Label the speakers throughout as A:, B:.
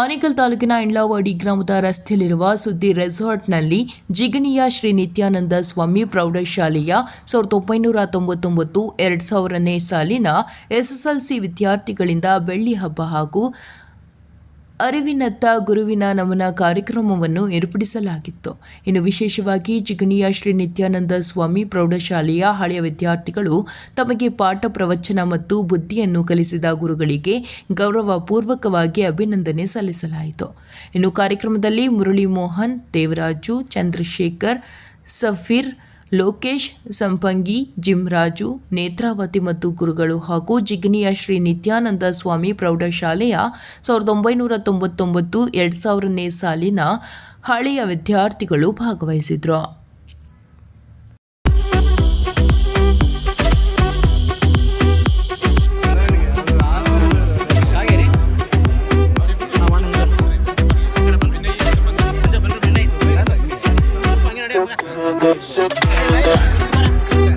A: ಆನೇಕಲ್ ತಾಲೂಕಿನ ಇಂಡ್ಲಾವಾಡಿ ಗ್ರಾಮದ ರಸ್ತೆಯಲ್ಲಿರುವ ಸುದ್ದಿ ರೆಸಾರ್ಟ್ನಲ್ಲಿ ಜಿಗಣಿಯ ಶ್ರೀ ನಿತ್ಯಾನಂದ ಸ್ವಾಮಿ ಪ್ರೌಢಶಾಲೆಯ ಸಾವಿರದ ಒಂಬೈನೂರ ತೊಂಬತ್ತೊಂಬತ್ತು, ಎರಡು ಸಾವಿರನೇ ಸಾಲಿನ ಎಸ್ಎಸ್ಎಲ್ಸಿ ವಿದ್ಯಾರ್ಥಿಗಳಿಂದ ಬೆಳ್ಳಿ ಹಬ್ಬ ಹಾಗೂ ಅರಿವಿನತ್ತ ಗುರುವಿನ ನಮನ ಕಾರ್ಯಕ್ರಮವನ್ನು ಏರ್ಪಡಿಸಲಾಗಿತ್ತು. ಇನ್ನು ವಿಶೇಷವಾಗಿ ಚಿಗಣಿಯ ಶ್ರೀ ನಿತ್ಯಾನಂದ ಸ್ವಾಮಿ ಪ್ರೌಢಶಾಲೆಯ ಹಳೆಯ ವಿದ್ಯಾರ್ಥಿಗಳು ತಮಗೆ ಪಾಠ ಪ್ರವಚನ ಮತ್ತು ಬುದ್ಧಿಯನ್ನು ಕಲಿಸಿದ ಗುರುಗಳಿಗೆ ಗೌರವಪೂರ್ವಕವಾಗಿ ಅಭಿನಂದನೆ ಸಲ್ಲಿಸಲಾಯಿತು. ಇನ್ನು ಕಾರ್ಯಕ್ರಮದಲ್ಲಿ ಮುರಳಿ ಮೋಹನ್, ದೇವರಾಜು, ಚಂದ್ರಶೇಖರ್, ಸಫೀರ್ ಲೋಕೇಶ್, ಸಂಪಂಗಿ, ಜಿಮ್ರಾಜು, ನೇತ್ರಾವತಿ ಮತ್ತು ಗುರುಗಳು ಹಾಗೂ ಜಿಗ್ನಿಯ ಶ್ರೀ ನಿತ್ಯಾನಂದ ಸ್ವಾಮಿ ಪ್ರೌಢಶಾಲೆಯ ಸಾವಿರದ ಒಂಬೈನೂರ ತೊಂಬತ್ತೊಂಬತ್ತು, ಎರಡು ಸಾವಿರನೇ ಸಾಲಿನ ಹಳೆಯ ವಿದ್ಯಾರ್ಥಿಗಳು ಭಾಗವಹಿಸಿದ್ರು.
B: I'm Thank you.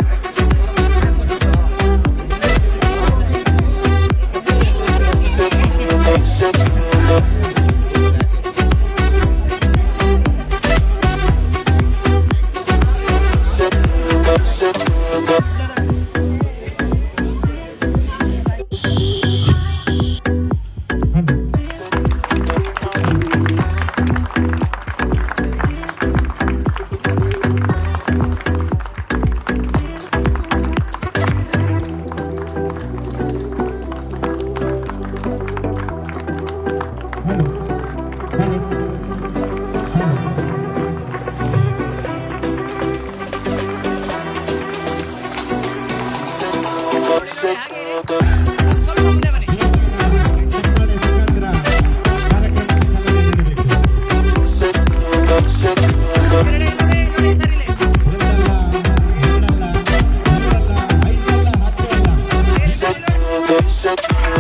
B: Don't try.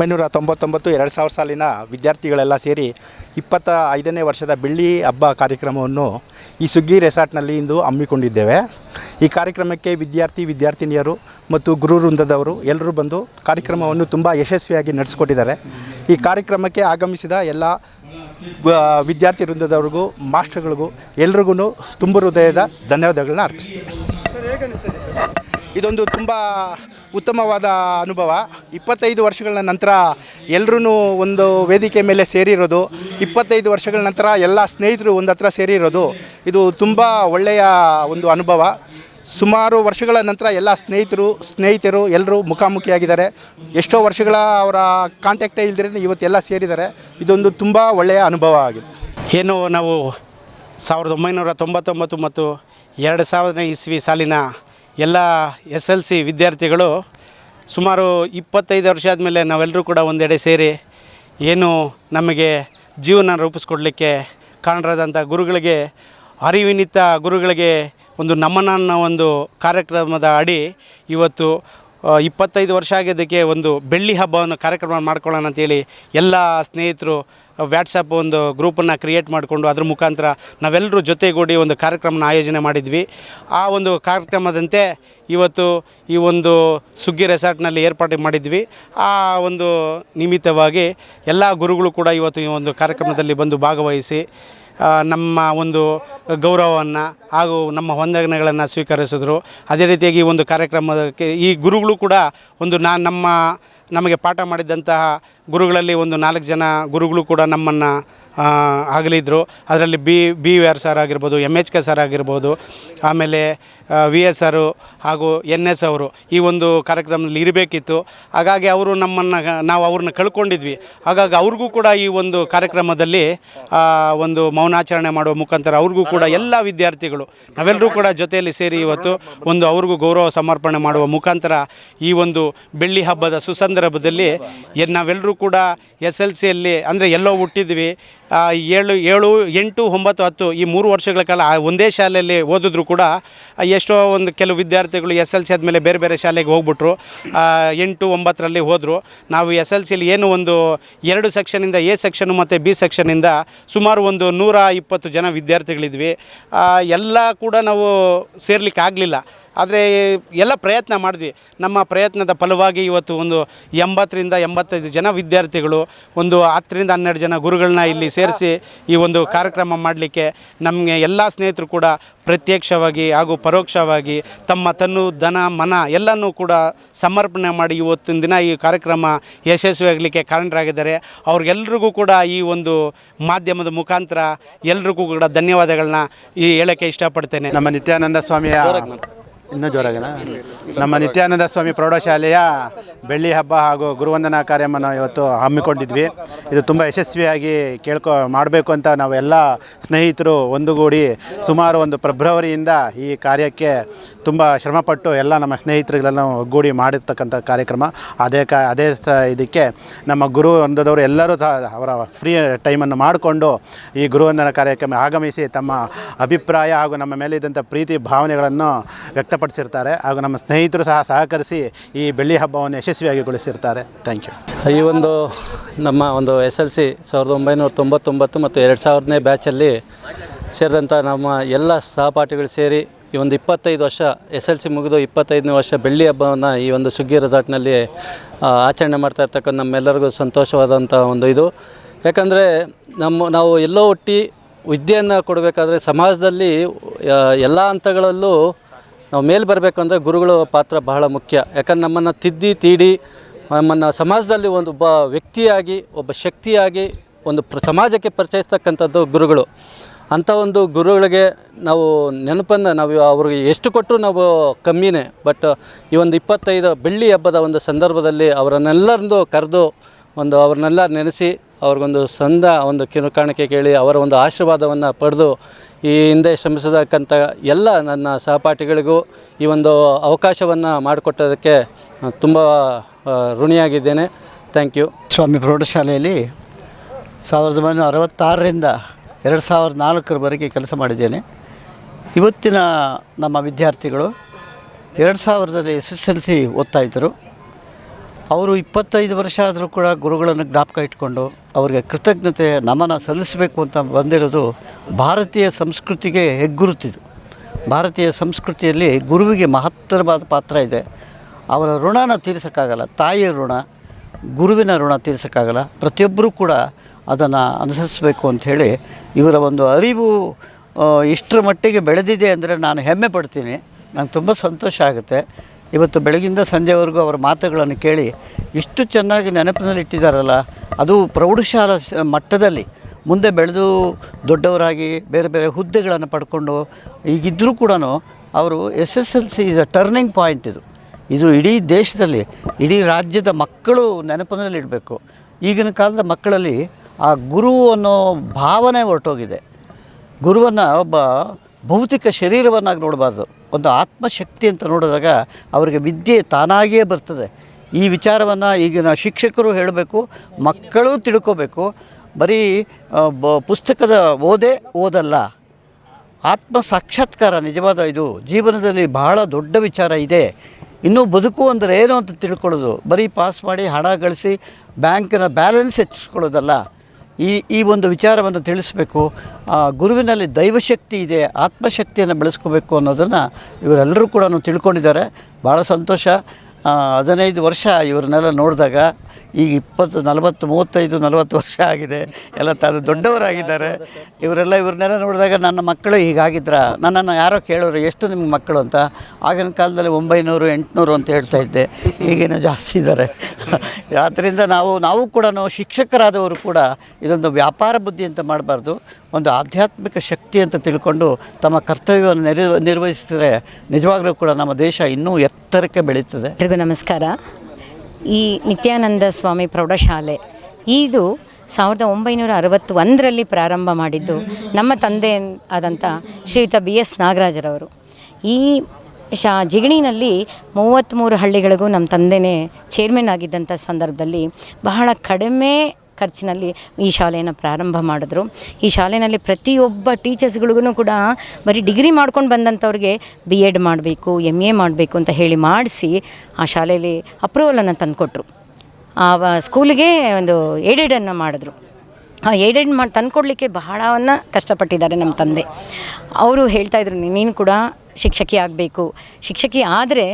B: ಒಂಬೈನೂರ ತೊಂಬತ್ತೊಂಬತ್ತು ಎರಡು ಸಾವಿರ ಸಾಲಿನ ವಿದ್ಯಾರ್ಥಿಗಳೆಲ್ಲ ಸೇರಿ ಇಪ್ಪತ್ತ ಐದನೇ ವರ್ಷದ ಬೆಳ್ಳಿ ಹಬ್ಬ ಕಾರ್ಯಕ್ರಮವನ್ನು ಈ ಸುಗ್ಗಿ ರೆಸಾರ್ಟ್ನಲ್ಲಿ ಇಂದು ಹಮ್ಮಿಕೊಂಡಿದ್ದೇವೆ. ಈ ಕಾರ್ಯಕ್ರಮಕ್ಕೆ ವಿದ್ಯಾರ್ಥಿ, ವಿದ್ಯಾರ್ಥಿನಿಯರು ಮತ್ತು ಗುರು ವೃಂದದವರು ಎಲ್ಲರೂ ಬಂದು ಕಾರ್ಯಕ್ರಮವನ್ನು ತುಂಬ ಯಶಸ್ವಿಯಾಗಿ ನಡೆಸಿಕೊಟ್ಟಿದ್ದಾರೆ. ಈ ಕಾರ್ಯಕ್ರಮಕ್ಕೆ ಆಗಮಿಸಿದ ಎಲ್ಲ ವಿದ್ಯಾರ್ಥಿ ವೃಂದದವ್ರಿಗೂ, ಮಾಸ್ಟರ್ಗಳಿಗೂ ಎಲ್ರಿಗೂ ತುಂಬ ಹೃದಯದ ಧನ್ಯವಾದಗಳನ್ನ ಅರ್ಪಿಸ್ತೀವಿ ಇದೊಂದು ತುಂಬ ಉತ್ತಮವಾದ ಅನುಭವ. ಇಪ್ಪತ್ತೈದು ವರ್ಷಗಳ ನಂತರ ಎಲ್ಲರೂ ಒಂದು ವೇದಿಕೆ ಮೇಲೆ ಸೇರಿರೋದು. ಇಪ್ಪತ್ತೈದು ವರ್ಷಗಳ ನಂತರ ಎಲ್ಲ ಸ್ನೇಹಿತರು ಒಂದು ಹತ್ರ ಸೇರಿರೋದು. ಇದು ತುಂಬ ಒಳ್ಳೆಯ ಒಂದು ಅನುಭವ. ಸುಮಾರು ವರ್ಷಗಳ ನಂತರ ಎಲ್ಲ ಸ್ನೇಹಿತರು ಸ್ನೇಹಿತರು ಎಲ್ಲರೂ ಮುಖಾಮುಖಿಯಾಗಿದ್ದಾರೆ. ಎಷ್ಟೋ ವರ್ಷಗಳ ಅವರ ಕಾಂಟ್ಯಾಕ್ಟೇ ಇಲ್ದಿರೇ ಇವತ್ತೆಲ್ಲ ಸೇರಿದ್ದಾರೆ. ಇದೊಂದು ತುಂಬ ಒಳ್ಳೆಯ ಅನುಭವ ಆಗಿದೆ.
C: ಏನು ನಾವು ಸಾವಿರದ ಒಂಬೈನೂರ ತೊಂಬತ್ತೊಂಬತ್ತು ಮತ್ತು ಎರಡು ಸಾವಿರನೇ ಇಸ್ವಿ ಸಾಲಿನ ಎಲ್ಲ ಎಸ್ ಎಲ್ ಸಿ ವಿದ್ಯಾರ್ಥಿಗಳು ಸುಮಾರು ಇಪ್ಪತ್ತೈದು ವರ್ಷ ಆದಮೇಲೆ ನಾವೆಲ್ಲರೂ ಕೂಡ ಒಂದೆಡೆ ಸೇರಿ ಏನು ನಮಗೆ ಜೀವನ ರೂಪಿಸ್ಕೊಡ್ಲಿಕ್ಕೆ ಕಾರಣರಾದಂಥ ಗುರುಗಳಿಗೆ, ಅರಿವಿನಿತ ಗುರುಗಳಿಗೆ ಒಂದು ನಮನ ಒಂದು ಕಾರ್ಯಕ್ರಮದ ಅಡಿ ಇವತ್ತು ಇಪ್ಪತ್ತೈದು ವರ್ಷ ಆಗಿದ್ದಕ್ಕೆ ಒಂದು ಬೆಳ್ಳಿ ಹಬ್ಬವನ್ನು ಕಾರ್ಯಕ್ರಮ ಮಾಡ್ಕೊಳ್ಳೋಣ ಅಂತೇಳಿ ಎಲ್ಲ ಸ್ನೇಹಿತರು ವ್ಯಾಟ್ಸಪ್ ಒಂದು ಗ್ರೂಪನ್ನು ಕ್ರಿಯೇಟ್ ಮಾಡಿಕೊಂಡು ಅದ್ರ ಮುಖಾಂತರ ನಾವೆಲ್ಲರೂ ಜೊತೆಗೂಡಿ ಒಂದು ಕಾರ್ಯಕ್ರಮನ ಆಯೋಜನೆ ಮಾಡಿದ್ವಿ. ಆ ಒಂದು ಕಾರ್ಯಕ್ರಮದಂತೆ ಇವತ್ತು ಈ ಒಂದು ಸುಗ್ಗಿ ರೆಸಾರ್ಟ್ನಲ್ಲಿ ಏರ್ಪಾಡು ಮಾಡಿದ್ವಿ. ಆ ಒಂದು ನಿಮಿತ್ತವಾಗಿ ಎಲ್ಲ ಗುರುಗಳು ಕೂಡ ಇವತ್ತು ಈ ಒಂದು ಕಾರ್ಯಕ್ರಮದಲ್ಲಿ ಬಂದು ಭಾಗವಹಿಸಿ ನಮ್ಮ ಒಂದು ಗೌರವವನ್ನು ಹಾಗೂ ನಮ್ಮ ವಂದನೆಗಳನ್ನು ಸ್ವೀಕರಿಸಿದ್ರು. ಅದೇ ರೀತಿಯಾಗಿ ಒಂದು ಕಾರ್ಯಕ್ರಮಕ್ಕೆ ಈ ಗುರುಗಳು ಕೂಡ ಒಂದು ನಾ ನಮ್ಮ ನಮಗೆ ಪಾಠ ಮಾಡಿದಂತಹ ಗುರುಗಳಲ್ಲಿ ಒಂದು ನಾಲ್ಕು ಜನ ಗುರುಗಳು ಕೂಡ ನಮ್ಮನ್ನು ಆಗಲಿದ್ರು. ಅದರಲ್ಲಿ B B V R sir ಆಗಿರ್ಬೋದು ಎಂ ಎಚ್ ಕೆ ಸರ್ ಆಗಿರ್ಬೋದು ಆಮೇಲೆ ವಿ ಎಸ್ ಆರು ಹಾಗೂ ಎನ್ ಎಸ್ ಅವರು ಈ ಒಂದು ಕಾರ್ಯಕ್ರಮದಲ್ಲಿ ಇರಬೇಕಿತ್ತು. ಹಾಗಾಗಿ ಅವರು ನಮ್ಮನ್ನು, ನಾವು ಅವ್ರನ್ನ ಕಳ್ಕೊಂಡಿದ್ವಿ. ಹಾಗಾಗಿ ಅವ್ರಿಗೂ ಕೂಡ ಈ ಒಂದು ಕಾರ್ಯಕ್ರಮದಲ್ಲಿ ಒಂದು ಮೌನಾಚರಣೆ ಮಾಡುವ ಮುಖಾಂತರ ಅವ್ರಿಗೂ ಕೂಡ ಎಲ್ಲ ವಿದ್ಯಾರ್ಥಿಗಳು, ನಾವೆಲ್ಲರೂ ಕೂಡ ಜೊತೆಯಲ್ಲಿ ಸೇರಿ ಇವತ್ತು ಒಂದು ಅವ್ರಿಗೂ ಗೌರವ ಸಮರ್ಪಣೆ ಮಾಡುವ ಮುಖಾಂತರ ಈ ಒಂದು ಬೆಳ್ಳಿ ಹಬ್ಬದ ಸುಸಂದರ್ಭದಲ್ಲಿ ನಾವೆಲ್ಲರೂ ಕೂಡ ಎಸ್ ಎಲ್ ಸಿಯಲ್ಲಿ ಅಂದರೆ ಎಲ್ಲೋ ಹುಟ್ಟಿದ್ವಿ. ಏಳು ಏಳು, ಎಂಟು, ಒಂಬತ್ತು, ಹತ್ತು ಈ ಮೂರು ವರ್ಷಗಳ ಕಾಲ ಒಂದೇ ಶಾಲೆಯಲ್ಲಿ ಓದಿದ್ರು ಕೂಡ ಎಷ್ಟೋ ಒಂದು ಕೆಲವು ವಿದ್ಯಾರ್ಥಿಗಳು ಎಸ್ ಎಲ್ ಸಿ ಆದಮೇಲೆ ಬೇರೆ ಬೇರೆ ಶಾಲೆಗೆ ಹೋಗ್ಬಿಟ್ರು. ಎಂಟು ಒಂಬತ್ತರಲ್ಲಿ ಹೋದರು. ನಾವು ಎಸ್ ಎಲ್ ಸಿಲಿ ಏನು ಒಂದು ಎರಡು ಸೆಕ್ಷನಿಂದ ಎ ಸೆಕ್ಷನು ಮತ್ತು ಬಿ ಸೆಕ್ಷನಿಂದ ಸುಮಾರು ಒಂದು ನೂರ ಇಪ್ಪತ್ತು ಜನ ವಿದ್ಯಾರ್ಥಿಗಳಿದ್ವಿ. ಎಲ್ಲ ಕೂಡ ನಾವು ಸೇರ್ಲಿಕ್ಕೆ ಆಗಲಿಲ್ಲ ಆದರೆ ಎಲ್ಲ ಪ್ರಯತ್ನ ಮಾಡಿದ್ವಿ. ನಮ್ಮ ಪ್ರಯತ್ನದ ಫಲವಾಗಿ ಇವತ್ತು ಒಂದು ಎಂಬತ್ತರಿಂದ ಎಂಬತ್ತೈದು ಜನ ವಿದ್ಯಾರ್ಥಿಗಳು ಒಂದು ಹತ್ತರಿಂದ ಹನ್ನೆರಡು ಜನ ಗುರುಗಳನ್ನ ಇಲ್ಲಿ ಸೇರಿಸಿ ಈ ಒಂದು ಕಾರ್ಯಕ್ರಮ ಮಾಡಲಿಕ್ಕೆ ನಮಗೆ ಎಲ್ಲ ಸ್ನೇಹಿತರು ಕೂಡ ಪ್ರತ್ಯಕ್ಷವಾಗಿ ಹಾಗೂ ಪರೋಕ್ಷವಾಗಿ ತಮ್ಮ ತನ್ನು ಧನ ಮನ ಎಲ್ಲನೂ ಕೂಡ ಸಮರ್ಪಣೆ ಮಾಡಿ ಇವತ್ತಿನ ದಿನ ಈ ಕಾರ್ಯಕ್ರಮ ಯಶಸ್ವಿಯಾಗಲಿಕ್ಕೆ ಕಾರಣರಾಗಿದ್ದಾರೆ. ಅವ್ರಿಗೆಲ್ರಿಗೂ ಕೂಡ ಈ ಒಂದು ಮಾಧ್ಯಮದ ಮುಖಾಂತರ ಎಲ್ರಿಗೂ ಕೂಡ ಧನ್ಯವಾದಗಳನ್ನ ಈ ಹೇಳೋಕ್ಕೆ ಇಷ್ಟಪಡ್ತೇನೆ.
B: ನಮ್ಮ ನಿತ್ಯಾನಂದ ಸ್ವಾಮಿಯ ಇನ್ನೂ ಜೋರಾಗಿನ ನಮ್ಮ ನಿತ್ಯಾನಂದ ಸ್ವಾಮಿ ಪ್ರೌಢಶಾಲೆಯ ಬೆಳ್ಳಿ ಹಬ್ಬ ಹಾಗೂ ಗುರುವಂದನಾ ಕಾರ್ಯವನ್ನು ಇವತ್ತು ಹಮ್ಮಿಕೊಂಡಿದ್ವಿ. ಇದು ತುಂಬ ಯಶಸ್ವಿಯಾಗಿ ಕೇಳ್ಕೊ, ಮಾಡಬೇಕು ಅಂತ ನಾವೆಲ್ಲ ಸ್ನೇಹಿತರು ಒಂದುಗೂಡಿ ಸುಮಾರು ಒಂದು ಫೆಬ್ರವರಿಯಿಂದ ಈ ಕಾರ್ಯಕ್ಕೆ ತುಂಬ ಶ್ರಮಪಟ್ಟು ಎಲ್ಲ ನಮ್ಮ ಸ್ನೇಹಿತರುಗಳೆಲ್ಲ ಒಗ್ಗೂಡಿ ಮಾಡಿರ್ತಕ್ಕಂಥ ಕಾರ್ಯಕ್ರಮ. ಅದೇ ಕ, ಅದೇ ಸ ಇದಕ್ಕೆ ನಮ್ಮ ಗುರು ಒಂದದವರು ಎಲ್ಲರೂ ಸಹ ಅವರ ಫ್ರೀ ಟೈಮನ್ನು ಮಾಡಿಕೊಂಡು ಈ ಗುರುವಂದನ ಕಾರ್ಯಕ್ರಮ ಆಗಮಿಸಿ ತಮ್ಮ ಅಭಿಪ್ರಾಯ ಹಾಗೂ ನಮ್ಮ ಮೇಲೆ ಇದ್ದಂಥ ಪ್ರೀತಿ ಭಾವನೆಗಳನ್ನು ವ್ಯಕ್ತಪಡಿಸಿರ್ತಾರೆ. ಹಾಗೂ ನಮ್ಮ ಸ್ನೇಹಿತರು ಸಹ ಸಹಕರಿಸಿ ಈ ಬೆಳ್ಳಿ ಹಬ್ಬವನ್ನು ಯಶಸ್ವಿಯಾಗಿಗೊಳಿಸಿರ್ತಾರೆ ಥ್ಯಾಂಕ್ ಯು
D: ಈ ಒಂದು ನಮ್ಮ ಒಂದು ಎಸ್ ಎಲ್ ಸಿ ಸಾವಿರದ ಒಂಬೈನೂರ ತೊಂಬತ್ತೊಂಬತ್ತು ಮತ್ತು ಎರಡು ಸಾವಿರನೇ ಬ್ಯಾಚಲ್ಲಿ ಸೇರಿದಂಥ ನಮ್ಮ ಎಲ್ಲ ಸಹಪಾಠಿಗಳು ಸೇರಿ ಈ ಒಂದು ಇಪ್ಪತ್ತೈದು ವರ್ಷ ಎಸ್ ಎಲ್ ಸಿ ಮುಗಿದು ಇಪ್ಪತ್ತೈದನೇ ವರ್ಷ ಬೆಳ್ಳಿ ಹಬ್ಬವನ್ನು ಈ ಒಂದು ಸುಗ್ಗಿ ರೆಸಾರ್ಟ್ನಲ್ಲಿ ಆಚರಣೆ ಮಾಡ್ತಾ ಇರ್ತಕ್ಕಂಥ ನಮ್ಮೆಲ್ಲರಿಗೂ ಸಂತೋಷವಾದಂಥ ಒಂದು ಇದು. ಯಾಕಂದರೆ ನಮ್ಮ, ನಾವು ಎಲ್ಲೋ ಒಟ್ಟಿ ವಿದ್ಯೆಯನ್ನು ಕೊಡಬೇಕಾದ್ರೆ ಸಮಾಜದಲ್ಲಿ ಎಲ್ಲ ಹಂತಗಳಲ್ಲೂ ನಾವು ಮೇಲೆ ಬರಬೇಕಂದ್ರೆ ಗುರುಗಳ ಪಾತ್ರ ಬಹಳ ಮುಖ್ಯ. ಯಾಕಂದ್ರೆ ನಮ್ಮನ್ನು ತಿದ್ದಿ, ತೀಡಿ, ನಮ್ಮನ್ನು ಸಮಾಜದಲ್ಲಿ ಒಂದು ಒಬ್ಬ ವ್ಯಕ್ತಿಯಾಗಿ, ಒಬ್ಬ ಶಕ್ತಿಯಾಗಿ ಒಂದು ಪ್ರ, ಸಮಾಜಕ್ಕೆ ಪರಿಚಯಿಸ್ತಕ್ಕಂಥದ್ದು ಗುರುಗಳು. ಅಂಥ ಒಂದು ಗುರುಗಳಿಗೆ ನಾವು ನೆನಪನ್ನು ನಾವು ಅವ್ರಿಗೆ ಎಷ್ಟು ಕೊಟ್ಟರು ನಾವು ಕಮ್ಮಿನೇ, ಬಟ್ ಈ ಒಂದು ಇಪ್ಪತ್ತೈದು ಬೆಳ್ಳಿ ಹಬ್ಬದ ಒಂದು ಸಂದರ್ಭದಲ್ಲಿ ಅವರನ್ನೆಲ್ಲರಂದು ಕರೆದು ಒಂದು ಅವ್ರನ್ನೆಲ್ಲ ನೆನೆಸಿ ಅವ್ರಿಗೊಂದು ಸಂದ, ಒಂದು ಕಿರುಕಾಣಿಕೆ ಕೇಳಿ ಅವರ ಒಂದು ಆಶೀರ್ವಾದವನ್ನು ಪಡೆದು ಈ ಹಿಂದೆ ಶ್ರಮಿಸತಕ್ಕಂಥ ಎಲ್ಲ ನನ್ನ ಸಹಪಾಠಿಗಳಿಗೂ ಈ ಒಂದು ಅವಕಾಶವನ್ನು ಮಾಡಿಕೊಟ್ಟೋದಕ್ಕೆ ತುಂಬ ಋಣಿಯಾಗಿದ್ದೇನೆ. ಥ್ಯಾಂಕ್ ಯು
E: ಸ್ವಾಮಿ ಪ್ರೌಢಶಾಲೆಯಲ್ಲಿ ಸಾವಿರದ ಒಂಬೈನೂರ ಅರವತ್ತಾರರಿಂದ ಎರಡು ಸಾವಿರದ ನಾಲ್ಕರವರೆಗೆ ಕೆಲಸ ಮಾಡಿದ್ದೇನೆ. ಇವತ್ತಿನ ನಮ್ಮ ವಿದ್ಯಾರ್ಥಿಗಳು ಎರಡು ಸಾವಿರದಲ್ಲಿ ಎಸ್ ಎಸ್ ಎಲ್ ಸಿ ಓದ್ತಾ ಇದ್ದರು. ಅವರು ಇಪ್ಪತ್ತೈದು ವರ್ಷ ಆದರೂ ಕೂಡ ಗುರುಗಳನ್ನು ಜ್ಞಾಪಕ ಇಟ್ಕೊಂಡು ಅವರಿಗೆ ಕೃತಜ್ಞತೆ, ನಮನ ಸಲ್ಲಿಸಬೇಕು ಅಂತ ಬಂದಿರೋದು ಭಾರತೀಯ ಸಂಸ್ಕೃತಿಗೆ ಹೆಗ್ಗುರುತಿದು ಭಾರತೀಯ ಸಂಸ್ಕೃತಿಯಲ್ಲಿ ಗುರುವಿಗೆ ಮಹತ್ತರವಾದ ಪಾತ್ರ ಇದೆ. ಅವರ ಋಣನ ತೀರಿಸೋಕ್ಕಾಗಲ್ಲ, ತಾಯಿಯ ಋಣ, ಗುರುವಿನ ಋಣ ತೀರಿಸೋಕ್ಕಾಗಲ್ಲ, ಪ್ರತಿಯೊಬ್ಬರೂ ಕೂಡ ಅದನ್ನು ಅನುಸರಿಸಬೇಕು ಅಂಥೇಳಿ ಇವರ ಒಂದು ಅರಿವು ಇಷ್ಟರ ಮಟ್ಟಿಗೆ ಬೆಳೆದಿದೆ ಅಂದರೆ ನಾನು ಹೆಮ್ಮೆ ಪಡ್ತೀನಿ. ನಂಗೆ ತುಂಬ ಸಂತೋಷ ಆಗುತ್ತೆ. ಇವತ್ತು ಬೆಳಗಿಂದ ಸಂಜೆವರೆಗೂ ಅವರ ಮಾತುಗಳನ್ನು ಕೇಳಿ ಇಷ್ಟು ಚೆನ್ನಾಗಿ ನೆನಪಿನಲ್ಲಿ ಇಟ್ಟಿದ್ದಾರಲ್ಲ ಅದು ಪ್ರೌಢಶಾಲಾ ಮಟ್ಟದಲ್ಲಿ ಮುಂದೆ ಬೆಳೆದು ದೊಡ್ಡವರಾಗಿ ಬೇರೆ ಬೇರೆ ಹುದ್ದೆಗಳನ್ನು ಪಡ್ಕೊಂಡು ಈಗಿದ್ದರೂ ಕೂಡ ಅವರು S S L C is a turning point ಇದು. ಇದು ಇಡೀ ದೇಶದಲ್ಲಿ, ಇಡೀ ರಾಜ್ಯದ ಮಕ್ಕಳು ನೆನಪಿನಲ್ಲಿಡಬೇಕು. ಈಗಿನ ಕಾಲದ ಮಕ್ಕಳಲ್ಲಿ ಆ ಗುರು ಅನ್ನೋ ಭಾವನೆ ಹೊರಟೋಗಿದೆ. ಗುರುವನ್ನು ಒಬ್ಬ ಭೌತಿಕ ಶರೀರವನ್ನಾಗಿ ನೋಡಬಾರ್ದು. ಒಂದು ಆತ್ಮಶಕ್ತಿ ಅಂತ ನೋಡಿದಾಗ ಅವರಿಗೆ ವಿದ್ಯೆ ತಾನಾಗಿಯೇ ಬರ್ತದೆ. ಈ ವಿಚಾರವನ್ನು ಈಗಿನ ಶಿಕ್ಷಕರು ಹೇಳಬೇಕು, ಮಕ್ಕಳು ತಿಳ್ಕೋಬೇಕು. ಬರೀ ಬ, ಪುಸ್ತಕದ ಓದೇ ಓದಲ್ಲ. ಆತ್ಮ ಸಾಕ್ಷಾತ್ಕಾರ ನಿಜವಾದ ಇದು ಜೀವನದಲ್ಲಿ ಬಹಳ ದೊಡ್ಡ ವಿಚಾರ ಇದೆ. ಇನ್ನೂ ಬದುಕು ಅಂದರೆ ಏನು ಅಂತ ತಿಳ್ಕೊಳ್ಳೋದು? ಬರೀ ಪಾಸ್ ಮಾಡಿ ಹಣ ಗಳಿಸಿ ಬ್ಯಾಂಕಿನ ಬ್ಯಾಲೆನ್ಸ್ ಹೆಚ್ಚಿಸ್ಕೊಳ್ಳೋದಲ್ಲ. ಈ ಈ ಒಂದು ವಿಚಾರವನ್ನು ತಿಳಿಸ್ಬೇಕು. ಗುರುವಿನಲ್ಲಿ ದೈವಶಕ್ತಿ ಇದೆ, ಆತ್ಮಶಕ್ತಿಯನ್ನು ಬೆಳೆಸ್ಕೋಬೇಕು ಅನ್ನೋದನ್ನು ಇವರೆಲ್ಲರೂ ಕೂಡ ತಿಳ್ಕೊಂಡಿದ್ದಾರೆ. ಭಾಳ ಸಂತೋಷ. ಹದಿನೈದು ವರ್ಷ ಇವ್ರನ್ನೆಲ್ಲ ನೋಡಿದಾಗ ಈಗ ಇಪ್ಪತ್ತು, ನಲವತ್ತು, ಮೂವತ್ತೈದು, ನಲವತ್ತು ವರ್ಷ ಆಗಿದೆ. ಎಲ್ಲ ತಾನು ದೊಡ್ಡವರಾಗಿದ್ದಾರೆ. ಇವರೆಲ್ಲ ಇವ್ರನ್ನೆಲ್ಲ ನೋಡಿದಾಗ ನನ್ನ ಮಕ್ಕಳು ಹೀಗಾಗಿದ್ರ. ನನ್ನನ್ನು ಯಾರೋ ಕೇಳೋರು, ಎಷ್ಟು ನಿಮ್ಗೆ ಮಕ್ಕಳು? ಅಂತ. ಆಗಿನ ಕಾಲದಲ್ಲಿ ಒಂಬೈನೂರು, ಎಂಟುನೂರು ಅಂತ ಹೇಳ್ತಾ ಇದ್ದೆ. ಈಗಿನ ಜಾಸ್ತಿ ಇದ್ದಾರೆ. ಆದ್ದರಿಂದ ನಾವು ನಾವು ಕೂಡ ಶಿಕ್ಷಕರಾದವರು ಕೂಡ ಇದೊಂದು ವ್ಯಾಪಾರ ಬುದ್ಧಿ ಅಂತ ಮಾಡಬಾರ್ದು. ಒಂದು ಆಧ್ಯಾತ್ಮಿಕ ಶಕ್ತಿ ಅಂತ ತಿಳ್ಕೊಂಡು ತಮ್ಮ ಕರ್ತವ್ಯವನ್ನು ನೆರವ, ನಿರ್ವಹಿಸಿದರೆ ನಿಜವಾಗಲೂ ಕೂಡ ನಮ್ಮ ದೇಶ ಇನ್ನೂ ಎತ್ತರಕ್ಕೆ ಬೆಳೀತದೆ.
F: ಎಲ್ರಿಗೂ ನಮಸ್ಕಾರ. ಈ ನಿತ್ಯಾನಂದ ಸ್ವಾಮಿ ಪ್ರೌಢಶಾಲೆ. ಇದು ಸಾವಿರದ ಒಂಬೈನೂರ ಅರವತ್ತು ಒಂದರಲ್ಲಿ ಪ್ರಾರಂಭ ಮಾಡಿದ್ದು ನಮ್ಮ ತಂದೆ ಆದಂಥ ಶ್ರೀಯುತ ಬಿ ಎಸ್ ನಾಗರಾಜರವರು. ಈ ಶಾ ಜಿಗಣಿನಲ್ಲಿ ಮೂವತ್ತ್ಮೂರು ಹಳ್ಳಿಗಳಿಗೂ ನಮ್ಮ ತಂದೆಯೇ ಚೇರ್ಮನ್ ಆಗಿದ್ದಂಥ ಸಂದರ್ಭದಲ್ಲಿ ಬಹಳ ಕಡಿಮೆ ಖರ್ಚಿನಲ್ಲಿ ಈ ಶಾಲೆಯನ್ನು ಪ್ರಾರಂಭ ಮಾಡಿದ್ರು. ಈ ಶಾಲೆಯಲ್ಲಿ ಪ್ರತಿಯೊಬ್ಬ ಟೀಚರ್ಸ್ಗಳಿಗೂ ಕೂಡ ಬರೀ ಡಿಗ್ರಿ ಮಾಡ್ಕೊಂಡು ಬಂದಂಥವ್ರಿಗೆ ಬಿ ಎಡ್ ಮಾಡಬೇಕು ಎಂ ಎ ಮಾಡಬೇಕು ಅಂತ ಹೇಳಿ ಮಾಡಿಸಿ ಆ ಶಾಲೆಯಲ್ಲಿ ಅಪ್ರೂವಲನ್ನು ತಂದುಕೊಟ್ರು. ಆ ಸ್ಕೂಲಿಗೆ ಒಂದು ಏಡೆಡನ್ನು ಮಾಡಿದ್ರು. ಆ ಏಡೆಡ್ ಮಾಡಿ ತಂದುಕೊಡ್ಲಿಕ್ಕೆ ಬಹಳವನ್ನು ಕಷ್ಟಪಟ್ಟಿದ್ದಾರೆ ನಮ್ಮ ತಂದೆ. ಅವರು ಹೇಳ್ತಾಯಿದ್ರು ನೀನು ಕೂಡ ಶಿಕ್ಷಕಿ ಆಗಬೇಕು. ಶಿಕ್ಷಕಿ ಆದರೆ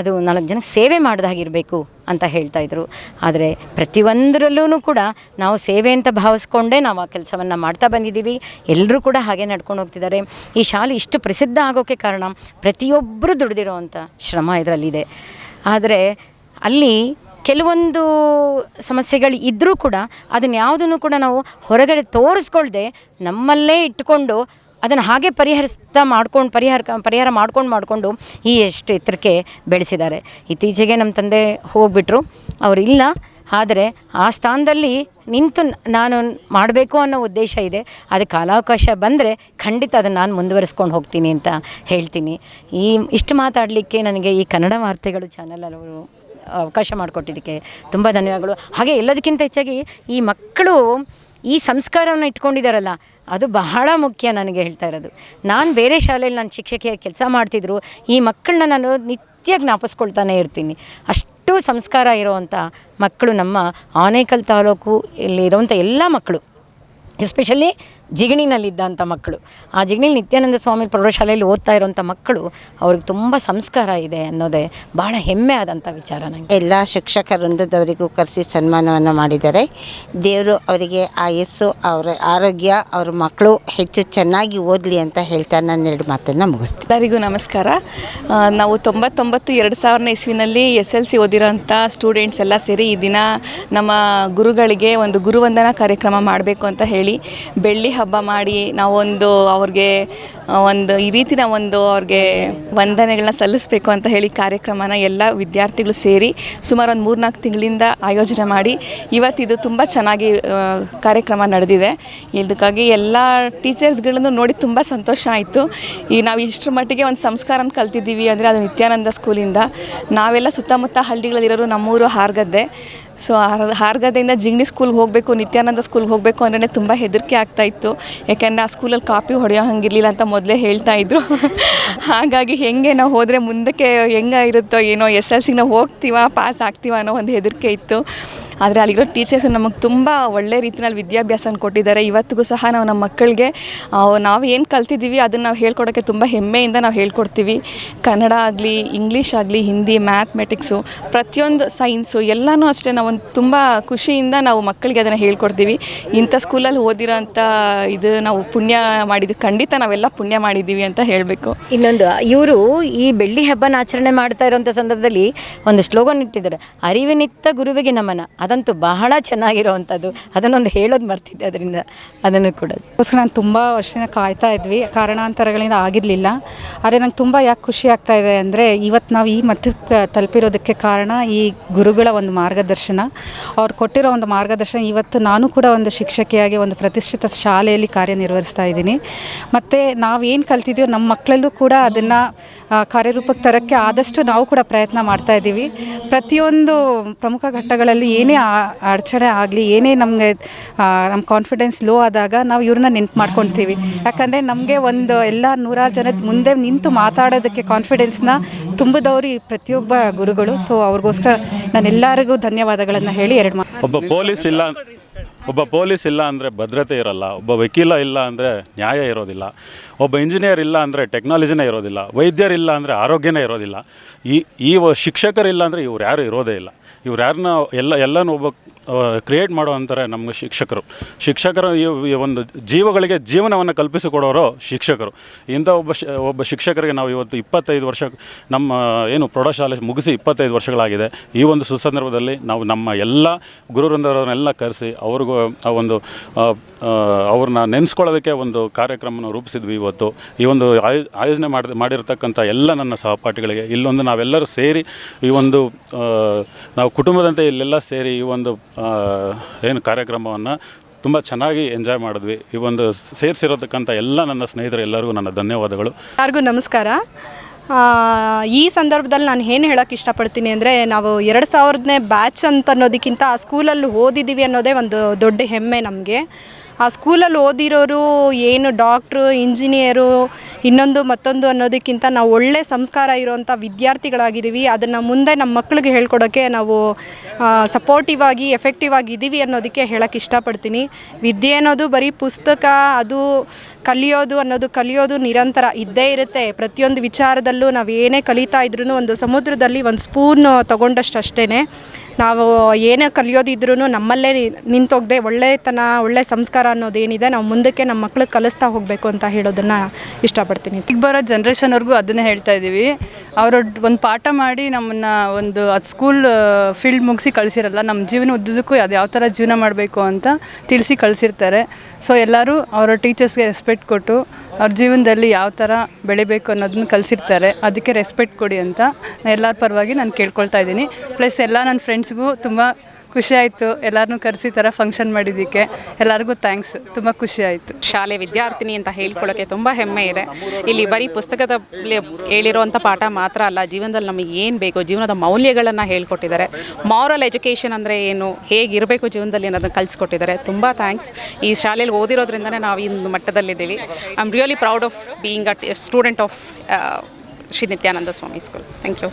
F: ಅದು ನಾಲ್ಕು ಜನಕ್ಕೆ ಸೇವೆ ಮಾಡಿದಾಗಿರಬೇಕು ಅಂತ ಹೇಳ್ತಾ ಇದ್ರು. ಆದರೆ ಪ್ರತಿಯೊಂದರಲ್ಲೂ ಕೂಡ ನಾವು ಸೇವೆ ಅಂತ ಭಾವಿಸ್ಕೊಂಡೇ ನಾವು ಆ ಕೆಲಸವನ್ನು ಮಾಡ್ತಾ ಬಂದಿದ್ದೀವಿ. ಎಲ್ಲರೂ ಕೂಡ ಹಾಗೆ ನಡ್ಕೊಂಡು ಹೋಗ್ತಿದ್ದಾರೆ. ಈ ಶಾಲೆ ಇಷ್ಟು ಪ್ರಸಿದ್ಧ ಆಗೋಕ್ಕೆ ಕಾರಣ ಪ್ರತಿಯೊಬ್ಬರು ದುಡಿದಿರೋವಂಥ ಶ್ರಮ ಇದರಲ್ಲಿದೆ. ಆದರೆ ಅಲ್ಲಿ ಕೆಲವೊಂದು ಸಮಸ್ಯೆಗಳು ಇದ್ದರೂ ಕೂಡ ಅದನ್ನು ಯಾವುದನ್ನು ಕೂಡ ನಾವು ಹೊರಗಡೆ ತೋರಿಸ್ಕೊಳ್ದೆ ನಮ್ಮಲ್ಲೇ ಇಟ್ಕೊಂಡು ಅದನ್ನು ಹಾಗೆ ಪರಿಹರಿಸ್ತಾ ಮಾಡ್ಕೊಂಡು ಪರಿಹಾರ ಪರಿಹಾರ ಮಾಡ್ಕೊಂಡು ಮಾಡಿಕೊಂಡು ಈ ಎಷ್ಟು ಎತ್ತರಕ್ಕೆ ಬೆಳೆಸಿದ್ದಾರೆ. ಇತ್ತೀಚೆಗೆ ನಮ್ಮ ತಂದೆ ಹೋಗ್ಬಿಟ್ರು. ಅವರು ಇಲ್ಲ. ಆದರೆ ಆ ಸ್ಥಾನದಲ್ಲಿ ನಿಂತು ನಾನು ಮಾಡಬೇಕು ಅನ್ನೋ ಉದ್ದೇಶ ಇದೆ. ಅದು ಕಾಲಾವಕಾಶ ಬಂದರೆ ಖಂಡಿತ ಅದನ್ನು ನಾನು ಮುಂದುವರಿಸ್ಕೊಂಡು ಹೋಗ್ತೀನಿ ಅಂತ ಹೇಳ್ತೀನಿ. ಈ, ಇಷ್ಟು ಮಾತಾಡಲಿಕ್ಕೆ ನನಗೆ ಈ ಕನ್ನಡ ವಾರ್ತೆಗಳು ಚಾನಲ್ ಅವರು ಅವಕಾಶ ಮಾಡಿಕೊಟ್ಟಿದ್ದಕ್ಕೆ ತುಂಬ ಧನ್ಯವಾದಗಳು. ಹಾಗೆ ಎಲ್ಲದಕ್ಕಿಂತ ಹೆಚ್ಚಾಗಿ ಈ ಮಕ್ಕಳು ಈ ಸಂಸ್ಕಾರವನ್ನು ಇಟ್ಕೊಂಡಿದ್ದಾರಲ್ಲ ಅದು ಬಹಳ ಮುಖ್ಯ ನನಗೆ ಹೇಳ್ತಾ ಇರೋದು. ನಾನು ಬೇರೆ ಶಾಲೆಯಲ್ಲಿ ನಾನು ಶಿಕ್ಷಕಿಯಾಗಿ ಕೆಲಸ ಮಾಡ್ತಿದ್ರು, ಈ ಮಕ್ಕಳನ್ನ ನಾನು ನಿತ್ಯ ಜ್ಞಾಪಿಸ್ಕೊಳ್ತಾನೆ ಇರ್ತೀನಿ. ಅಷ್ಟು ಸಂಸ್ಕಾರ ಇರೋವಂಥ ಮಕ್ಕಳು ನಮ್ಮ ಆನೇಕಲ್ ತಾಲೂಕು ಇಲ್ಲಿರುವಂಥ ಎಲ್ಲ ಮಕ್ಕಳು. ಎಸ್ಪೆಷಲಿ ಜಿಗಣಿನಲ್ಲಿದ್ದಂಥ ಮಕ್ಕಳು. ಆ ಜಿಗಣಿ ನಿತ್ಯಾನಂದ ಸ್ವಾಮಿ ಪ್ರೌಢಶಾಲೆಯಲ್ಲಿ ಓದ್ತಾ ಇರೋಂಥ ಮಕ್ಕಳು ಅವ್ರಿಗೆ ತುಂಬ ಸಂಸ್ಕಾರ ಇದೆ ಅನ್ನೋದೇ ಭಾಳ ಹೆಮ್ಮೆ ಆದಂಥ ವಿಚಾರ ನನಗೆ
G: ಎಲ್ಲ ಶಿಕ್ಷಕ ವೃಂದದವರಿಗೂ ಕರೆಸಿ ಸನ್ಮಾನವನ್ನು ಮಾಡಿದ್ದಾರೆ. ದೇವರು ಅವರಿಗೆ ಆಯಸ್ಸು ಅವರ ಆರೋಗ್ಯ ಅವ್ರ ಮಕ್ಕಳು ಹೆಚ್ಚು ಚೆನ್ನಾಗಿ ಓದಲಿ ಅಂತ ಹೇಳ್ತಾ ನಾನು ಎರಡು ಮಾತನ್ನು ಮುಗಿಸ್ತೀನಿ.
H: ಎಲ್ಲರಿಗೂ ನಮಸ್ಕಾರ. ನಾವು ತೊಂಬತ್ತೊಂಬತ್ತು ಎರಡು ಸಾವಿರನೇ ಇಸ್ವಿನಲ್ಲಿ ಎಸ್ ಎಲ್ ಸಿ ಓದಿರೋಂಥ ಸ್ಟೂಡೆಂಟ್ಸ್ ಎಲ್ಲ ಸೇರಿ ಈ ದಿನ ನಮ್ಮ ಗುರುಗಳಿಗೆ ಒಂದು ಗುರುವಂದನಾ ಕಾರ್ಯಕ್ರಮ ಮಾಡಬೇಕು ಅಂತ ಹೇಳಿ ಬೆಳ್ಳಿ ಹಬ್ಬ ಮಾಡಿ ನಾವೊಂದು ಅವ್ರಿಗೆ ಒಂದು ಈ ರೀತಿನ ಒಂದು ಅವ್ರಿಗೆ ವಂದನೆಗಳನ್ನ ಸಲ್ಲಿಸಬೇಕು ಅಂತ ಹೇಳಿ ಕಾರ್ಯಕ್ರಮನ ಎಲ್ಲ ವಿದ್ಯಾರ್ಥಿಗಳು ಸೇರಿ ಸುಮಾರು ಒಂದು ಮೂರ್ನಾಲ್ಕು ತಿಂಗಳಿಂದ ಆಯೋಜನೆ ಮಾಡಿ ಇವತ್ತಿದು ತುಂಬ ಚೆನ್ನಾಗಿ ಕಾರ್ಯಕ್ರಮ ನಡೆದಿದೆ. ಇದಕ್ಕಾಗಿ ಎಲ್ಲ ಟೀಚರ್ಸ್ಗಳನ್ನು ನೋಡಿ ತುಂಬ ಸಂತೋಷ ಆಯಿತು. ಈ ನಾವು ಇಷ್ಟರ ಮಟ್ಟಿಗೆ ಒಂದು ಸಂಸ್ಕಾರನ ಕಲ್ತಿದ್ದೀವಿ ಅಂದರೆ ಅದು ನಿತ್ಯಾನಂದ ಸ್ಕೂಲಿಂದ. ನಾವೆಲ್ಲ ಸುತ್ತಮುತ್ತ ಹಳ್ಳಿಗಳಲ್ಲಿರೋರು ನಮ್ಮೂರು ಹಾರ್ಗದ್ದೆ. ಸೊ ಹಾರ ಹಾರ್ಗದೆಯಿಂದ ಜಿಗ್ಣಿ ಸ್ಕೂಲ್ಗೆ ಹೋಗಬೇಕು, ನಿತ್ಯಾನಂದ ಸ್ಕೂಲ್ಗೆ ಹೋಗಬೇಕು ಅಂದ್ರೆ ತುಂಬ ಹೆದರಿಕೆ ಆಗ್ತಾ ಇತ್ತು. ಯಾಕೆಂದರೆ ಆ ಸ್ಕೂಲಲ್ಲಿ ಕಾಪಿ ಹೊಡೆಯೋ ಹಂಗಿರಲಿಲ್ಲ ಅಂತ ಮೊದಲೇ ಹೇಳ್ತಾ ಇದ್ರು. ಹಾಗಾಗಿ ಹೆಂಗೆ ನಾವು ಹೋದರೆ ಮುಂದಕ್ಕೆ ಹೆಂಗೆ ಇರುತ್ತೋ ಏನೋ ಎಸ್ ಎಲ್ ಸಿಗೆ ನಾವು ಹೋಗ್ತೀವ ಪಾಸ್ ಆಗ್ತೀವ ಅನ್ನೋ ಒಂದು ಹೆದರಿಕೆ ಇತ್ತು. ಆದರೆ ಅಲ್ಲಿರೋ ಟೀಚರ್ಸ್ ನಮಗೆ ತುಂಬ ಒಳ್ಳೆ ರೀತಿಯಲ್ಲಿ ವಿದ್ಯಾಭ್ಯಾಸನ ಕೊಟ್ಟಿದ್ದಾರೆ. ಇವತ್ತಿಗೂ ಸಹ ನಾವು ನಮ್ಮ ಮಕ್ಕಳಿಗೆ ನಾವು ಏನು ಕಲ್ತಿದ್ದೀವಿ ಅದನ್ನು ನಾವು ಹೇಳ್ಕೊಡೋಕ್ಕೆ ತುಂಬ ಹೆಮ್ಮೆಯಿಂದ ನಾವು ಹೇಳ್ಕೊಡ್ತೀವಿ. ಕನ್ನಡ ಆಗಲಿ ಇಂಗ್ಲೀಷ್ ಆಗಲಿ ಹಿಂದಿ ಮ್ಯಾಥ್ಮೆಟಿಕ್ಸು ಪ್ರತಿಯೊಂದು ಸೈನ್ಸು ಎಲ್ಲನೂ ಅಷ್ಟೇ ನಾವು ತುಂಬ ಖುಷಿಯಿಂದ ನಾವು ಮಕ್ಕಳಿಗೆ ಅದನ್ನು ಹೇಳ್ಕೊಡ್ತೀವಿ. ಇಂಥ ಸ್ಕೂಲಲ್ಲಿ ಓದಿರೋ ಅಂಥ ಇದು ನಾವು ಪುಣ್ಯ ಮಾಡಿದ್ದು ಖಂಡಿತ ನಾವೆಲ್ಲ ಪುಣ್ಯ ಮಾಡಿದ್ದೀವಿ ಅಂತ ಹೇಳಬೇಕು.
F: ಇನ್ನೊಂದು, ಇವರು ಈ ಬೆಳ್ಳಿ ಹಬ್ಬನ ಆಚರಣೆ ಮಾಡ್ತಾ ಇರೋಂಥ ಸಂದರ್ಭದಲ್ಲಿ ಒಂದು ಸ್ಲೋಗನ್ ಇಟ್ಟಿದ್ದಾರೆ. ಅರಿವಿನಿತ್ತ ಗುರುವಿಗೆ ನಮನ. ಅದಂತೂ ಬಹಳ ಚೆನ್ನಾಗಿರೋವಂಥದ್ದು. ಅದನ್ನೊಂದು ಹೇಳೋದು ಮರ್ತಿದ್ದೆ ಅದರಿಂದ. ಅದನ್ನು ಕೂಡ.
I: ಅದಕ್ಕೋಸ್ಕರ ನಾನು ತುಂಬ ವರ್ಷದಿಂದ ಕಾಯ್ತಾ ಇದ್ವಿ. ಕಾರಣಾಂತರಗಳಿಂದ ಆಗಿರಲಿಲ್ಲ. ಆದರೆ ನಂಗೆ ತುಂಬ ಯಾಕೆ ಖುಷಿ ಆಗ್ತಾ ಇದೆ ಅಂದರೆ ಇವತ್ತು ನಾವು ಈ ಮಟ್ಟಕ್ಕೆ ತಲುಪಿರೋದಕ್ಕೆ ಕಾರಣ ಈ ಗುರುಗಳ ಒಂದು ಮಾರ್ಗದರ್ಶನ. ಅವ್ರು ಕೊಟ್ಟಿರೋ ಒಂದು ಮಾರ್ಗದರ್ಶನ ಇವತ್ತು ನಾನು ಕೂಡ ಒಂದು ಶಿಕ್ಷಕಿಯಾಗಿ ಒಂದು ಪ್ರತಿಷ್ಠಿತ ಶಾಲೆಯಲ್ಲಿ ಕಾರ್ಯನಿರ್ವಹಿಸ್ತಾ ಇದ್ದೀನಿ. ಮತ್ತು ನಾವೇನು ಕಲ್ತಿದ್ದೀವೋ ನಮ್ಮ ಮಕ್ಕಳಲ್ಲೂ ಕೂಡ ಅದನ್ನು ಕಾರ್ಯರೂಪಕ್ಕೆ ತರೋಕ್ಕೆ ಆದಷ್ಟು ನಾವು ಕೂಡ ಪ್ರಯತ್ನ ಮಾಡ್ತಾ ಇದ್ದೀವಿ. ಪ್ರತಿಯೊಂದು ಪ್ರಮುಖ ಘಟ್ಟಗಳಲ್ಲಿ ಏನೇ ಅಡಚಣೆ ಆಗಲಿ, ಏನೇ ನಮಗೆ ನಮ್ಮ ಕಾನ್ಫಿಡೆನ್ಸ್ ಲೋ ಆದಾಗ ನಾವು ಇವ್ರನ್ನ ನೆನ್ಪು ಮಾಡ್ಕೊಳ್ತೀವಿ ಯಾಕಂದರೆ ನಮಗೆ ಒಂದು ಎಲ್ಲ ನೂರಾರು ಜನದ ಮುಂದೆ ನಿಂತು ಮಾತಾಡೋದಕ್ಕೆ ಕಾನ್ಫಿಡೆನ್ಸ್ನ ತುಂಬಿದವರು ಈ ಪ್ರತಿಯೊಬ್ಬ ಗುರುಗಳು. ಸೊ ಅವ್ರಿಗೋಸ್ಕರ ನಾನು ಎಲ್ಲರಿಗೂ ಧನ್ಯವಾದಗಳನ್ನು ಹೇಳಿ ಎರಡು
J: ಒಬ್ಬ ಪೊಲೀಸ್ ಇಲ್ಲ ಒಬ್ಬ ಪೊಲೀಸ್ ಇಲ್ಲ ಅಂದರೆ ಭದ್ರತೆ ಇರಲ್ಲ, ಒಬ್ಬ ವಕೀಲ ಇಲ್ಲ ಅಂದರೆ ನ್ಯಾಯ ಇರೋದಿಲ್ಲ, ಒಬ್ಬ ಇಂಜಿನಿಯರ್ ಇಲ್ಲ ಅಂದರೆ ಟೆಕ್ನಾಲಜಿನೇ ಇರೋದಿಲ್ಲ ವೈದ್ಯರಿಲ್ಲ ಅಂದರೆ ಆರೋಗ್ಯನೇ ಇರೋದಿಲ್ಲ. ಈ ಈ ಶಿಕ್ಷಕರಿಲ್ಲ ಅಂದರೆ ಇವ್ರು ಯಾರು ಇರೋದೇ ಇಲ್ಲ. ಇವ್ರು ಯಾರನ್ನ ಎಲ್ಲ, ಎಲ್ಲನೂ ಒಬ್ಬ ಕ್ರಿಯೇಟ್ ಮಾಡೋ ಅಂತಾರೆ ನಮ್ಮ ಶಿಕ್ಷಕರು. ಶಿಕ್ಷಕರು ಈ ಒಂದು ಜೀವಗಳಿಗೆ ಜೀವನವನ್ನು ಕಲ್ಪಿಸಿಕೊಡೋರು ಶಿಕ್ಷಕರು. ಇಂಥ ಒಬ್ಬ ಒಬ್ಬ ಶಿಕ್ಷಕರಿಗೆ ನಾವು ಇವತ್ತು ಇಪ್ಪತ್ತೈದು ವರ್ಷ, ನಮ್ಮ ಏನು ಪ್ರೌಢಶಾಲೆ ಮುಗಿಸಿ ಇಪ್ಪತ್ತೈದು ವರ್ಷಗಳಾಗಿದೆ. ಈ ಒಂದು ಸುಸಂದರ್ಭದಲ್ಲಿ ನಾವು ನಮ್ಮ ಎಲ್ಲ ಗುರುವೃಂದರನ್ನೆಲ್ಲ ಕರೆಸಿ ಅವ್ರಿಗೂ ಆ ಒಂದು ಅವ್ರನ್ನ ನೆನೆಸ್ಕೊಳ್ಳೋದಕ್ಕೆ ಒಂದು ಕಾರ್ಯಕ್ರಮವನ್ನು ರೂಪಿಸಿದ್ವಿ ಇವತ್ತು. ಈ ಒಂದು ಆಯೋ, ಆಯೋಜನೆ ಮಾಡಿ, ಮಾಡಿರ್ತಕ್ಕಂಥ ಎಲ್ಲ ನನ್ನ ಸಹಪಾಠಿಗಳಿಗೆ, ಇಲ್ಲೊಂದು ನಾವೆಲ್ಲರೂ ಸೇರಿ ಈ ಒಂದು ನಾವು ಕುಟುಂಬದಂತೆ ಇಲ್ಲೆಲ್ಲ ಸೇರಿ ಈ ಒಂದು ಏನು ಕಾರ್ಯಕ್ರಮವನ್ನು ತುಂಬ ಚೆನ್ನಾಗಿ ಎಂಜಾಯ್ ಮಾಡಿದ್ವಿ. ಈ ಒಂದು ಸೇರಿಸಿರೋದಕ್ಕಂಥ ಎಲ್ಲ ನನ್ನ ಸ್ನೇಹಿತರು ಎಲ್ಲರಿಗೂ ನನ್ನ ಧನ್ಯವಾದಗಳು.
K: ಎಲ್ಲರಿಗೂ ನಮಸ್ಕಾರ. ಈ ಸಂದರ್ಭದಲ್ಲಿ ನಾನು ಏನು ಹೇಳೋಕ್ಕೆ ಇಷ್ಟಪಡ್ತೀನಿ ಅಂದರೆ ನಾವು ಎರಡು ಸಾವಿರದನೇ ಬ್ಯಾಚ್ ಅಂತ ಅನ್ನೋದಕ್ಕಿಂತ ಸ್ಕೂಲಲ್ಲಿ ಓದಿದ್ದೀವಿ ಅನ್ನೋದೇ ಒಂದು ದೊಡ್ಡ ಹೆಮ್ಮೆ ನಮಗೆ. ಆ ಸ್ಕೂಲಲ್ಲಿ ಓದಿರೋರು ಏನು ಡಾಕ್ಟ್ರು, ಇಂಜಿನಿಯರು, ಇನ್ನೊಂದು ಮತ್ತೊಂದು ಅನ್ನೋದಕ್ಕಿಂತ ನಾವು ಒಳ್ಳೆ ಸಂಸ್ಕಾರ ಇರೋವಂಥ ವಿದ್ಯಾರ್ಥಿಗಳಾಗಿದ್ದೀವಿ. ಅದನ್ನು ಮುಂದೆ ನಮ್ಮ ಮಕ್ಕಳಿಗೆ ಹೇಳ್ಕೊಡೋಕ್ಕೆ ನಾವು ಸಪೋರ್ಟಿವ್ ಆಗಿ ಎಫೆಕ್ಟಿವ್ ಆಗಿ ಇದ್ದೀವಿ ಅನ್ನೋದಕ್ಕೆ ಹೇಳೋಕ್ಕೆ ಇಷ್ಟಪಡ್ತೀನಿ. ವಿದ್ಯೆ ಅನ್ನೋದು ಬರೀ ಪುಸ್ತಕ, ಅದು ಕಲಿಯೋದು ಅನ್ನೋದು ಕಲಿಯೋದು ನಿರಂತರ ಇದ್ದೇ ಇರುತ್ತೆ. ಪ್ರತಿಯೊಂದು ವಿಚಾರದಲ್ಲೂ ನಾವು ಏನೇ ಕಲಿತಾ ಇದ್ರೂ ಒಂದು ಸಮುದ್ರದಲ್ಲಿ ಒಂದು ಸ್ಪೂನ್ ತೊಗೊಂಡಷ್ಟು ಅಷ್ಟೇ ನಾವು ಏನೇ ಕಲಿಯೋದಿದ್ರೂ ನಮ್ಮಲ್ಲೇ ನಿಂತೋಗದೆ ಒಳ್ಳೆತನ, ಒಳ್ಳೆ ಸಂಸ್ಕಾರ ಅನ್ನೋದೇನಿದೆ ನಾವು ಮುಂದಕ್ಕೆ ನಮ್ಮ ಮಕ್ಳಿಗೆ ಕಲಿಸ್ತಾ ಹೋಗಬೇಕು ಅಂತ ಹೇಳೋದನ್ನು ಇಷ್ಟಪಡ್ತೀನಿ.
L: ಈಗ ಬರೋ ಜನ್ರೇಷನ್ವರೆಗೂ ಅದನ್ನೇ ಹೇಳ್ತಾ ಇದ್ದೀವಿ. ಅವರು ಒಂದು ಪಾಠ ಮಾಡಿ ನಮ್ಮನ್ನು ಒಂದು ಅದು ಸ್ಕೂಲ್ ಫೀಲ್ಡ್ ಮುಗಿಸಿ ಕಳಿಸಿರಲ್ಲ ನಮ್ಮ ಜೀವನ ಉದ್ದಕ್ಕೂ ಅದು ಯಾವ ಥರ ಜೀವನ ಮಾಡಬೇಕು ಅಂತ ತಿಳಿಸಿ ಕಳಿಸಿರ್ತಾರೆ. ಸೊ ಎಲ್ಲರೂ ಅವರ ಟೀಚರ್ಸ್ಗೆ ರೆಸ್ಪೆಕ್ಟ್ ಕೊಟ್ಟು ಅವ್ರ ಜೀವನದಲ್ಲಿ ಯಾವ ಥರ ಬೆಳಿಬೇಕು ಅನ್ನೋದನ್ನ ಕಲಿಸಿರ್ತಾರೆ. ಅದಕ್ಕೆ ರೆಸ್ಪೆಕ್ಟ್ ಕೊಡಿ ಅಂತ ಎಲ್ಲರ ಪರವಾಗಿ ನಾನು ಕೇಳ್ಕೊಳ್ತಾ ಇದ್ದೀನಿ. ಪ್ಲಸ್ ಎಲ್ಲ ನನ್ನ ಫ್ರೆಂಡ್ಸ್ಗೂ ತುಂಬ ಖುಷಿ ಆಯಿತು. ಎಲ್ಲರನ್ನೂ ಕರೆಸಿ ಥರ ಫಂಕ್ಷನ್ ಮಾಡಿದ್ದಕ್ಕೆ. ಎಲ್ಲರಿಗೂ ಥ್ಯಾಂಕ್ಸ್ ತುಂಬ ಖುಷಿ ಆಯಿತು.
M: ಶಾಲೆ ವಿದ್ಯಾರ್ಥಿನಿ ಅಂತ ಹೇಳ್ಕೊಳ್ಳೋಕ್ಕೆ ತುಂಬ ಹೆಮ್ಮೆ ಇದೆ. ಇಲ್ಲಿ ಬರೀ ಪುಸ್ತಕದ ಹೇಳಿರುವಂಥ ಪಾಠ ಮಾತ್ರ ಅಲ್ಲ, ಜೀವನದಲ್ಲಿ ನಮಗೆ ಏನು ಬೇಕು, ಜೀವನದ ಮೌಲ್ಯಗಳನ್ನು ಹೇಳ್ಕೊಟ್ಟಿದ್ದಾರೆ. ಮಾರಲ್ ಎಜುಕೇಷನ್ ಅಂದರೆ ಏನು, ಹೇಗಿರಬೇಕು ಜೀವನದಲ್ಲಿ ಅನ್ನೋದನ್ನು ಕಲಿಸ್ಕೊಟ್ಟಿದ್ದಾರೆ. ತುಂಬ ಥ್ಯಾಂಕ್ಸ್ ಈ ಶಾಲೆಯಲ್ಲಿ ಓದಿರೋದ್ರಿಂದನೇ ನಾವು ಇಂದು ಮಟ್ಟದಲ್ಲಿದ್ದೀವಿ. I am really proud of being a student of Shri Nityananda Swami school thank you